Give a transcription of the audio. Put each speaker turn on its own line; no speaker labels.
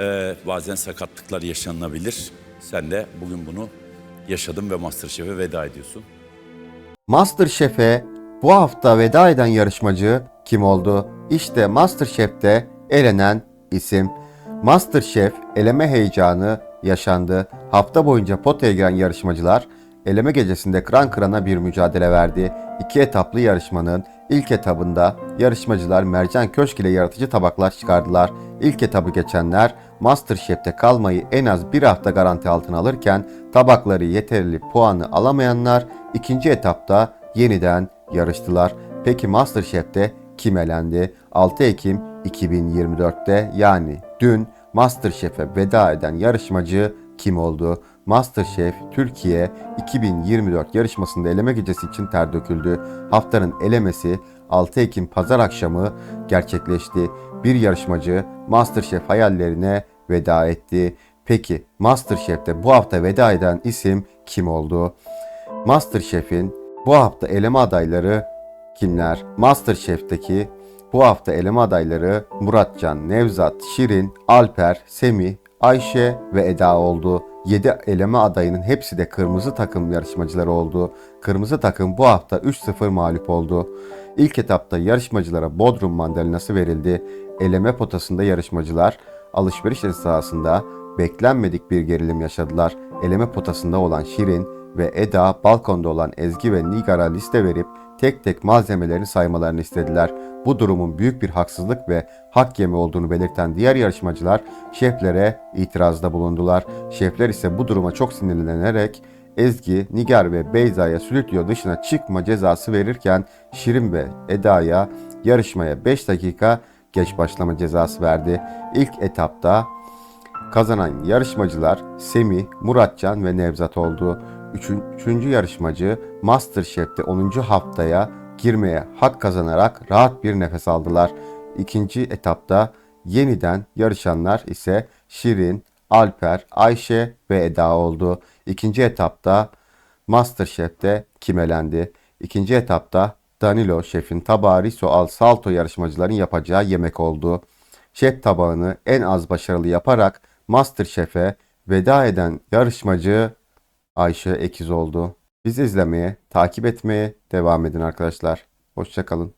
Ee, bazen sakatlıklar yaşanabilir. Sen de bugün bunu yaşadın ve Masterchef'e veda ediyorsun.
Masterchef'e bu hafta veda eden yarışmacı kim oldu? İşte Masterchef'te elenen isim. Masterchef eleme heyecanı yaşandı. Hafta boyunca potaya giren yarışmacılar eleme gecesinde kıran kırana bir mücadele verdi. İki etaplı yarışmanın ilk etabında yarışmacılar mercan köşk ile yaratıcı tabaklar çıkardılar. İlk etabı geçenler Masterchef'te kalmayı en az bir hafta garanti altına alırken tabakları yeterli puanı alamayanlar ikinci etapta yeniden yarıştılar. Peki Masterchef'te kim elendi? 6 Ekim 2024'te yani dün Masterchef'e veda eden yarışmacı kim oldu? Masterchef Türkiye 2024 yarışmasında eleme gecesi için ter döküldü. Haftanın elemesi 6 Ekim pazar akşamı gerçekleşti. Bir yarışmacı Masterchef hayallerine veda etti. Peki Masterchef'te bu hafta veda eden isim kim oldu? Masterchef'in bu hafta eleme adayları kimler? Masterchef'teki bu hafta eleme adayları Muratcan, Nevzat, Şirin, Alper, Semih, Ayşe ve Eda oldu. 7 eleme adayının hepsi de kırmızı takım yarışmacıları oldu. Kırmızı takım bu hafta 3-0 mağlup oldu. İlk etapta yarışmacılara Bodrum mandalinası verildi. Eleme potasında yarışmacılar alışveriş esnasında beklenmedik bir gerilim yaşadılar. Eleme potasında olan Şirin ve Eda balkonda olan Ezgi ve Nigar'a liste verip tek tek malzemelerini saymalarını istediler. Bu durumun büyük bir haksızlık ve hak yeme olduğunu belirten diğer yarışmacılar şeflere itirazda bulundular. Şefler ise bu duruma çok sinirlenerek Ezgi, Nigar ve Beyza'ya stüdyo dışına çıkma cezası verirken Şirin ve Eda'ya yarışmaya 5 dakika geç başlama cezası verdi. İlk etapta Kazanan yarışmacılar Semih, Muratcan ve Nevzat oldu. Üçün, üçüncü yarışmacı Masterchef'te 10. haftaya girmeye hak kazanarak rahat bir nefes aldılar. İkinci etapta yeniden yarışanlar ise Şirin, Alper, Ayşe ve Eda oldu. İkinci etapta Masterchef'te kim elendi? İkinci etapta Danilo şefin tabağı Riso al salto yarışmacıların yapacağı yemek oldu. Şef tabağını en az başarılı yaparak Masterchef'e veda eden yarışmacı Ayşe Ekiz oldu. Bizi izlemeye, takip etmeye devam edin arkadaşlar. Hoşçakalın.